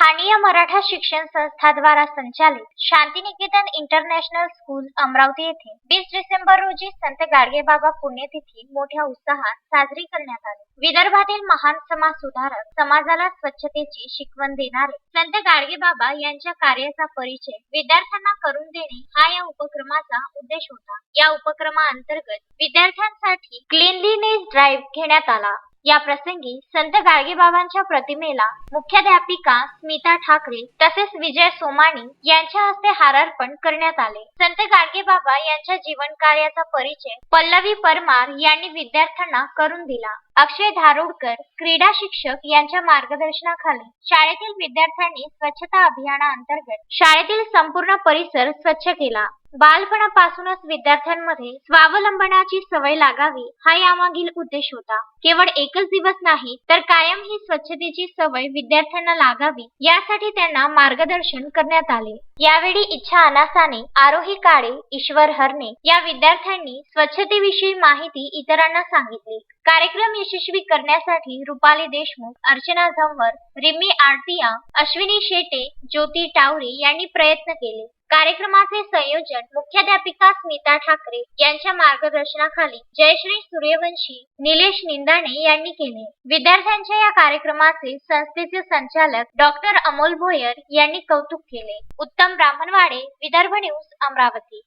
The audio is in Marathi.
स्थानीय मराठा शिक्षण संस्थाद्वारा संचालित शांतिनिकेतन इंटरनॅशनल स्कूल अमरावती येथे वीस डिसेंबर रोजी संत गाडगेबाबा पुण्यतिथी मोठ्या उत्साहात साजरी करण्यात आली. विदर्भातील महान समाज सुधारक समाजाला स्वच्छतेची शिकवण देणारे संत गाडगेबाबा यांच्या कार्याचा परिचय विद्यार्थ्यांना करून देणे हा या उपक्रमाचा उद्देश होता. या उपक्रमाअंतर्गत विद्यार्थ्यांसाठी क्लिनलीनेस ड्राईव्ह घेण्यात आला. या प्रसंगी संत गाडगेबाबांच्या प्रतिमेला मुख्याध्यापिका स्मिता ठाकरे तसेच विजय सोमाणी यांच्या हस्ते हारार्पण करण्यात आले. संत गाडगेबाबा यांच्या जीवन कार्याचा परिचय पल्लवी परमार यांनी विद्यार्थ्यांना करून दिला. अक्षय धारोडकर क्रीडा शिक्षक यांच्या मार्गदर्शनाखाली शाळेतील विद्यार्थ्यांनी स्वच्छता अभियानाअंतर्गत शाळेतील संपूर्ण परिसर स्वच्छ केला. बालपणापासूनच विद्यार्थ्यांमध्ये स्वावलंबनाची सवय लागावी हा यामागील उद्देश होता. केवळ एकच दिवस नाही तर कायम ही स्वच्छतेची सवय विद्यार्थ्यांना लागावी यासाठी त्यांना मार्गदर्शन करण्यात आले. यावेळी इच्छा अनासाने आरोही काळे ईश्वर हरणे या विद्यार्थ्यांनी स्वच्छतेविषयी माहिती इतरांना सांगितली. कार्यक्रम यशस्वी करण्यासाठी रुपाली देशमुख अर्चना झंवर रिमी आरतिया अश्विनी शेटे ज्योती टावरे यांनी प्रयत्न केले. कार्यक्रमाचे संयोजन मुख्याध्यापिका स्मिता ठाकरे यांच्या मार्गदर्शनाखाली जयश्री सूर्यवंशी निलेश निंदाणे यांनी केले. विद्यार्थ्यांच्या या कार्यक्रमाचे संस्थेचे संचालक डॉक्टर अमोल भोयर यांनी कौतुक केले. उत्तम ब्राह्मणवाडे विदर्भ न्यूज अमरावती.